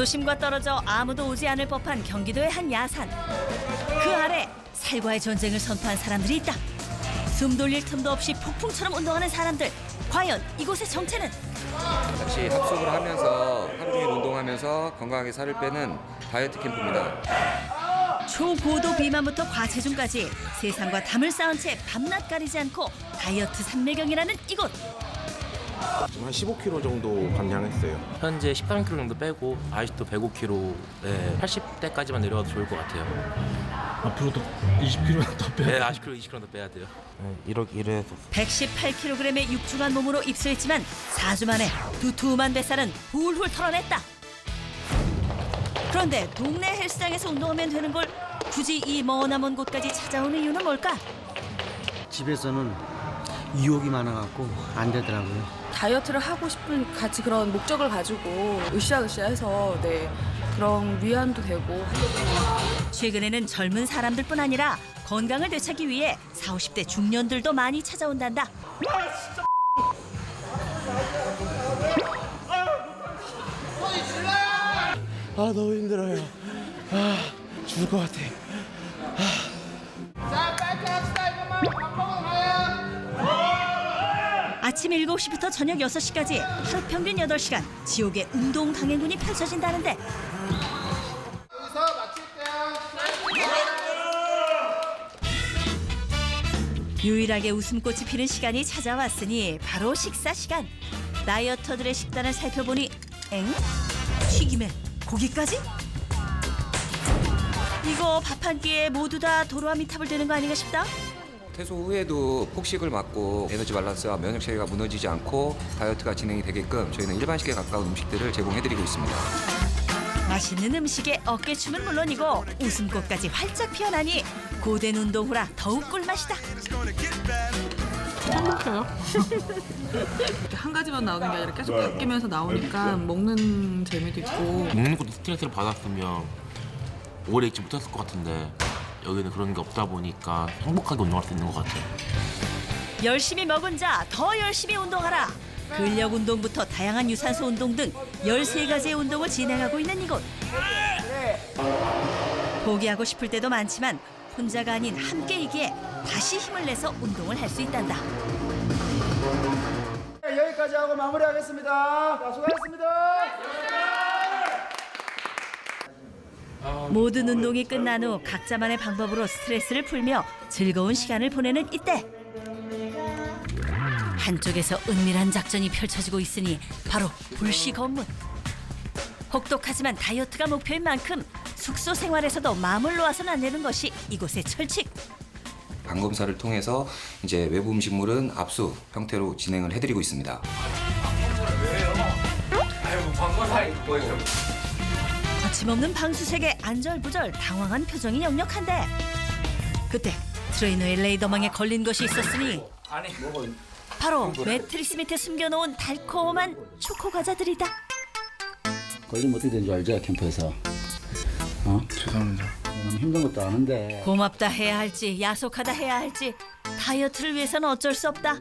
도심과 떨어져 아무도 오지 않을 법한 경기도의 한 야산. 그 아래 살과의 전쟁을 선포한 사람들이 있다. 숨 돌릴 틈도 없이 폭풍처럼 운동하는 사람들. 과연 이곳의 정체는? 같이 합숙을 하면서 하루 종일 운동하면서 건강하게 살을 빼는 다이어트 캠프입니다. 초고도 비만부터 과체중까지 세상과 담을 쌓은 채 밤낮 가리지 않고 다이어트 삼매경이라는 이곳. 지금 한 15kg 정도 감량했어요. 현재 13kg 정도 빼고 아직도 105kg, 네, 80대까지만 내려가도 좋을 것 같아요. 앞으로도 20kg 더 빼야 네, 40kg, 20kg 더 빼야 돼요. 이렇게 이래서 118kg의 육중한 몸으로 입수했지만 4주 만에 두툼한 뱃살은 훌훌 털어냈다. 그런데 동네 헬스장에서 운동하면 되는 걸 굳이 이 머나먼 곳까지 찾아오는 이유는 뭘까? 집에서는 유혹이 많아갖고 안 되더라고요. 다이어트를 하고 싶은 같이 그런 목적을 가지고 으쌰으쌰 해서 네 그런 위안도 되고 최근에는 젊은 사람들뿐 아니라 건강을 되찾기 위해 40, 50대 중년들도 많이 찾아온단다. 아 너무 힘들어요. 아 죽을 것 같아. 아 침 7시부터 저녁 6시까지 하루 평균 8시간 지옥의 운동 강행군이 펼쳐진다는데 유일하게 웃음꽃이 피는 시간이 찾아왔으니 바로 식사 시간 다이어터들의 식단을 살펴보니 엥? 튀김에 고기까지? 이거 밥 한 끼에 모두 다 도로아미탑을 되는 거 아닌가 싶다? 퇴소 후에도 폭식을 막고 에너지 밸런스와 면역 체계가 무너지지 않고 다이어트가 진행이 되게끔 저희는 일반식에 가까운 음식들을 제공해드리고 있습니다. 맛있는 음식에 어깨춤은 물론이고 웃음꽃까지 활짝 피어나니 고된 운동 후라 더욱 꿀맛이다. 이렇게 한 가지만 나오는 게 아니라 계속 바뀌면서 나오니까 먹는 재미도 있고. 먹는 것도 스트레스를 받았으면 오래 있지 못했을 것 같은데 여기는 그런 게 없다 보니까 행복하게 운동할 수 있는 것 같아요. 열심히 먹은 자 더 열심히 운동하라. 근력 운동부터 다양한 유산소 운동 등 13가지의 운동을 진행하고 있는 이곳. 포기하고 싶을 때도 많지만 혼자가 아닌 함께이기에 다시 힘을 내서 운동을 할 수 있단다. 네, 여기까지 하고 마무리하겠습니다. 자, 수고하셨습니다. 모든 운동이 끝난 후 각자만의 방법으로 스트레스를 풀며 즐거운 시간을 보내는 이때. 한쪽에서 은밀한 작전이 펼쳐지고 있으니 바로 불시 검문. 혹독하지만 다이어트가 목표인 만큼 숙소 생활에서도 마음을 놓아서는 안 되는 것이 이곳의 철칙. 방검사를 통해서 이제 외부 음식물은 압수 형태로 진행을 해드리고 있습니다. 거침없는 방수색에 안절부절 당황한 표정이 역력한데 그때 트레이너의 레이더망에 걸린 것이 있었으니 바로 매트리스 밑에 숨겨놓은 달콤한 초코 과자들이다. 걸리면 어떻게 되는 줄 알죠? 캠프에서. 어? 죄송합니다. 너무 힘든 것도 아는데. 고맙다 해야 할지 야속하다 해야 할지 다이어트를 위해서는 어쩔 수 없다.